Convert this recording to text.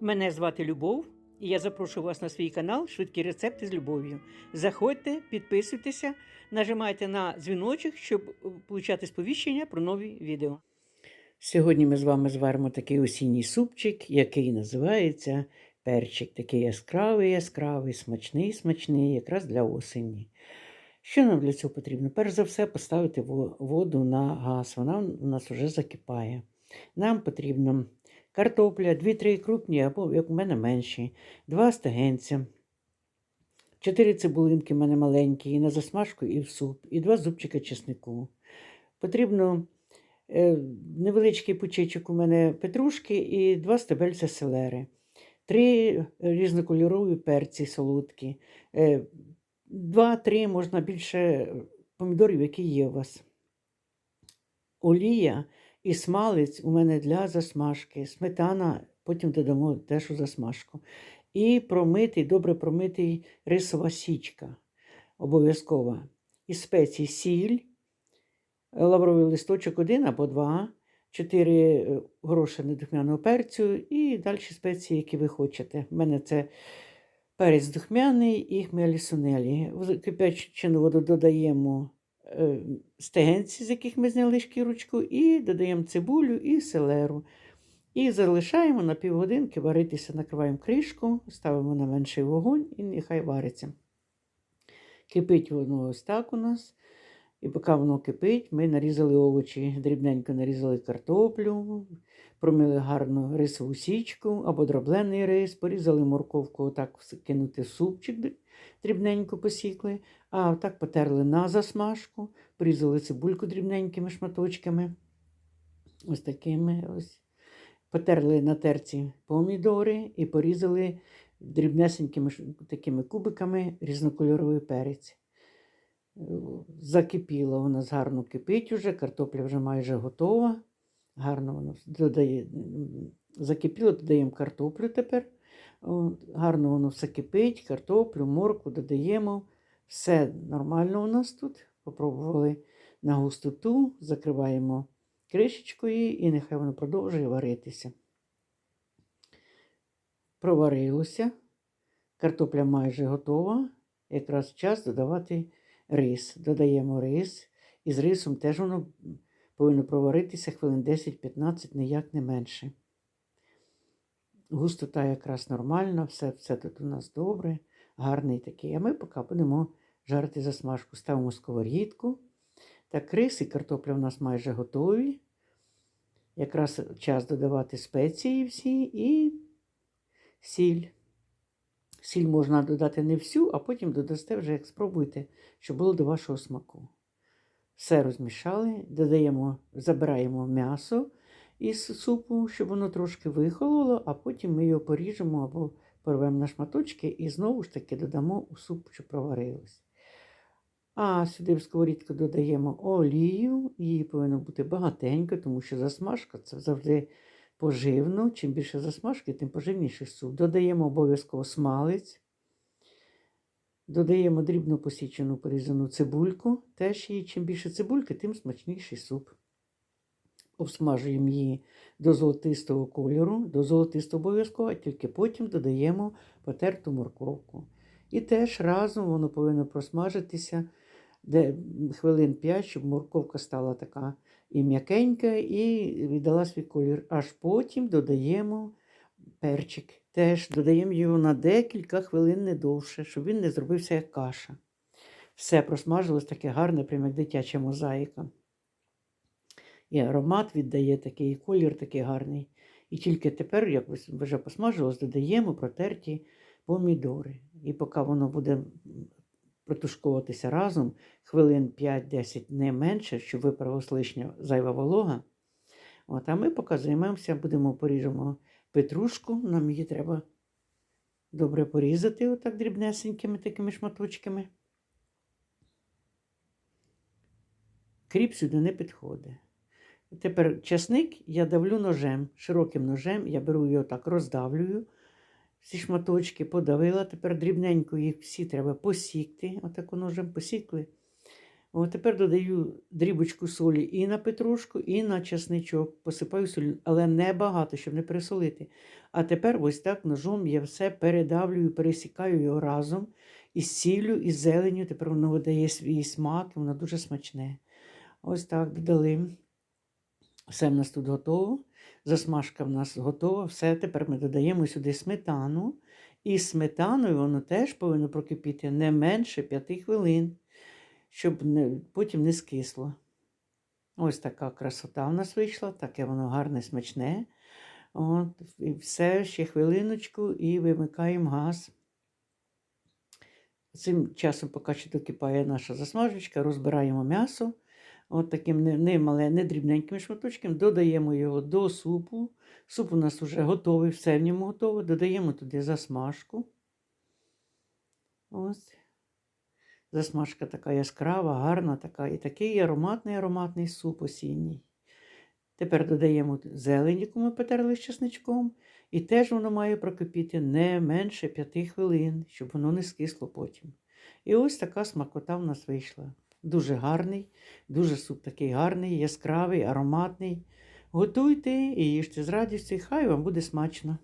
Мене звати Любов, і я запрошую вас на свій канал Швидкі рецепти з любов'ю. Заходьте, підписуйтеся, нажимайте на дзвіночок, щоб отримати сповіщення про нові відео. Сьогодні ми з вами зваримо такий осінній супчик, який називається перчик. Такий яскравий, яскравий, смачний, смачний, якраз для осені. Що нам для цього потрібно? Перш за все, поставити воду на газ. Вона у нас вже закипає. Нам потрібно картопля, 2-3 крупні, або, як у мене, менші, 2 стегенця, 4 цибулинки в мене маленькі, і на засмажку, і в суп, і 2 зубчика чеснику. Потрібно е, невеличкий пучечок у мене петрушки і 2 стебельця селери, 3 різнокольорові перці солодкі, 2-3 можна більше помідорів, які є у вас. Олія і смалець у мене для засмажки. Сметана, потім додамо теж у засмажку. І промитий, добре промитий рисова січка. Обов'язкова. І спеції сіль, лавровий листочок один або два, 4 гроші недухмяного перцю і далі спеції, які ви хочете. У мене це перець духмяний і хмелі сунелі. В кипячену воду додаємо е, стегенці, з яких ми зняли шкірочку, і додаємо цибулю і селеру. І залишаємо на півгодинки варитися, накриваємо кришку, ставимо на менший вогонь і нехай вариться. Кипить воно ось так у нас. І поки воно кипить, ми нарізали овочі, дрібненько нарізали картоплю, промили гарно рисову січку або дроблений рис, порізали морковку, отак кинути супчик, дрібненько посікли, а так потерли на засмажку, порізали цибульку дрібненькими шматочками. Ось такими ось. Потерли на терці помідори і порізали дрібнесенькими такими кубиками різнокольоровий перець. Закипіло у нас гарно кипить уже, картопля вже майже готова. Гарно воно додає, закипіло, додаємо картоплю тепер. Гарно воно все кипить, картоплю, морку додаємо. Все нормально у нас тут. Попробували на густоту, закриваємо кришечкою і нехай воно продовжує варитися. Проварилося. Картопля майже готова. Якраз час додавати рис. Додаємо рис. І з рисом теж воно повинно проваритися хвилин 10-15, ніяк не менше. Густота якраз нормальна, все, все тут у нас добре, гарний такий. А ми поки будемо жарити засмажку. Ставимо сковорідку. Так, рис і картопля у нас майже готові. Якраз час додавати спеції всі і сіль. Сіль можна додати не всю, а потім додасте вже, як спробуйте, щоб було до вашого смаку. Все розмішали, додаємо, забираємо м'ясо із супу, щоб воно трошки вихололо, а потім ми його поріжемо або порвемо на шматочки і знову ж таки додамо у суп, що проварилось. А сюди в сковорідку додаємо олію, її повинно бути багатенько, тому що засмажка це завжди поживно. Чим більше засмажки, тим поживніший суп. Додаємо обов'язково смалець. Додаємо дрібно посічену порізану цибульку. Теж її, чим більше цибульки, тим смачніший суп. Обсмажуємо її до золотистого кольору, до золотистого обов'язково, а тільки потім додаємо потерту морковку. І теж разом воно повинно просмажитися де хвилин 5, щоб морковка стала така і м'якенька, і віддала свій колір. Аж потім додаємо перчик. Теж додаємо його на декілька хвилин не довше, щоб він не зробився як каша. Все просмажилось таке гарне, прямо як дитяча мозаїка. І аромат віддає такий, і колір такий гарний. І тільки тепер, як вже посмажилось, додаємо протерті помідори. І поки воно буде протушковуватися разом, хвилин 5-10 не менше, щоб виправилась лишня зайва волога. От, а ми поки займемося, будемо поріжемо петрушку. Нам її треба добре порізати, отак дрібнесенькими такими шматочками. Кріп сюди не підходить. Тепер часник я давлю ножем, широким ножем, я беру його так, роздавлюю. Всі шматочки подавила, тепер дрібненько їх всі треба посікти. Отако ножем посікли. О, тепер додаю дрібочку солі і на петрушку, і на чесничок. Посипаю солі, але не багато, щоб не пересолити. А тепер ось так ножом я все передавлюю, пересікаю його разом із сіллю, і зеленю. Тепер воно видає свій смак, і воно дуже смачне. Ось так додали. Все в нас тут готово. Засмажка в нас готова. Все, тепер ми додаємо сюди сметану. І сметаною воно теж повинно прокипіти не менше 5 хвилин, щоб не, потім не скисло. Ось така красота в нас вийшла, таке воно гарне, смачне. От, і все, ще хвилиночку і вимикаємо газ. Цим часом, поки ще докипає наша засмажечка, розбираємо м'ясо. От таким не, не, не дрібненьким шматочком, додаємо його до супу. Суп у нас вже готовий, все в ньому готове. Додаємо туди засмажку. Ось. Засмажка така яскрава, гарна, така. І такий ароматний ароматний суп осінній. Тепер додаємо зелень, яку ми потерли з чесничком. І теж воно має прокипіти не менше 5 хвилин, щоб воно не скисло потім. І ось така смакота в нас вийшла. Дуже гарний, дуже суп такий гарний, яскравий, ароматний. Готуйте і їжте з радістю, і хай вам буде смачно.